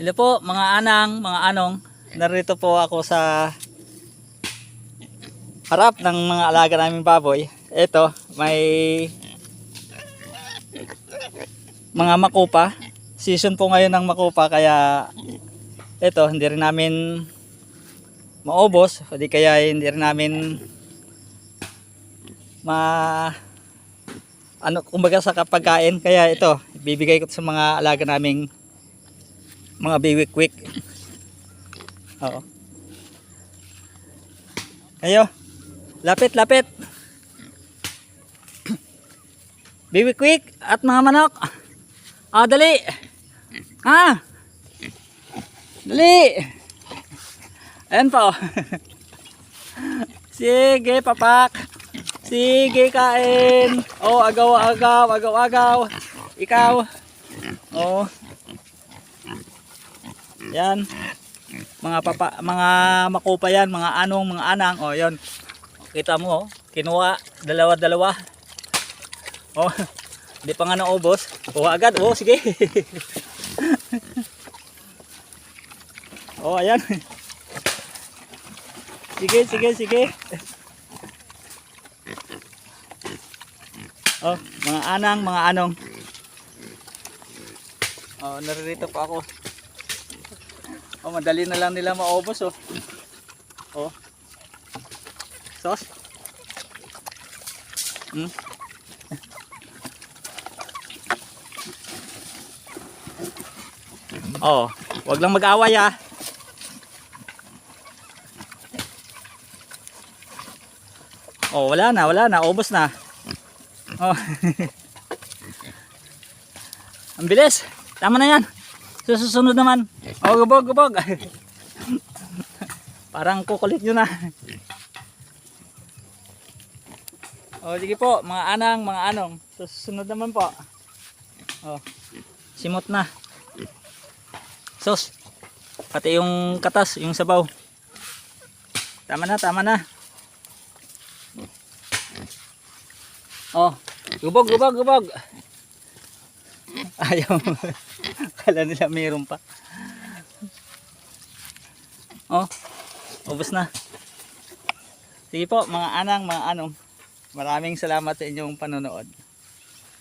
Hello po mga anang, mga anong. Narito po ako sa harap ng mga alaga naming baboy. Ito, may mga makupa. Season po ngayon ng makupa kaya ito, hindi rin namin maubos. O di kaya hindi rin namin ma ano kumbaga sa kapagkain kaya ito bibigay ko sa mga alaga naming mga biwik-wik. Oo. Ayo. Lapit, lapit. Biwik-wik at mga manok. Ah, dali. Ah. Dali. Ayan pa. Sige, papak. Sige, kain. Oh, agaw, agaw, agaw, agaw. Ikaw. Oh. Yan. Mga papa, mga makupa yan, mga anong, mga anang. Oh, yon. Kita mo, oh. Kinuha, dalawa-dalawa. Oh, hindi pa nga naubos. Kuha agad. Oh, sige. oh, ayan. Sige, sige, sige. Oh, mga anang, mga anong. Oh, naririto pa ako. Oh, madali na lang nila maubos oh. Oh. Sos. Hmm. Oh, wag lang mag-away ah. Oh, wala na, wala na, ubos na. Oh. Ang bilis. Tama na yan. Susunod naman. Oh, gubog, gubog. Parang kukulit nyo na. Oh, sige po, mga anang, mga anong. Susunod naman po. Oh, simot na. Sos. Pati yung katas, yung sabaw. Tama na, tama na. Oh, gubog, gubog, gubog. Ayaw. Kala nila mayroon pa. Oh, ubos na. Sige po, mga anang, mga anong. Maraming salamat sa inyong panonood.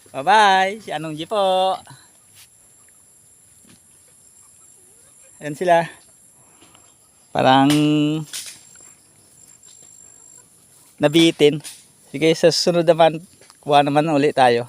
Bye-bye. Si Anong G po. Ayan sila. Parang nabitin. Sige, sa susunod naman, kuha naman ulit tayo.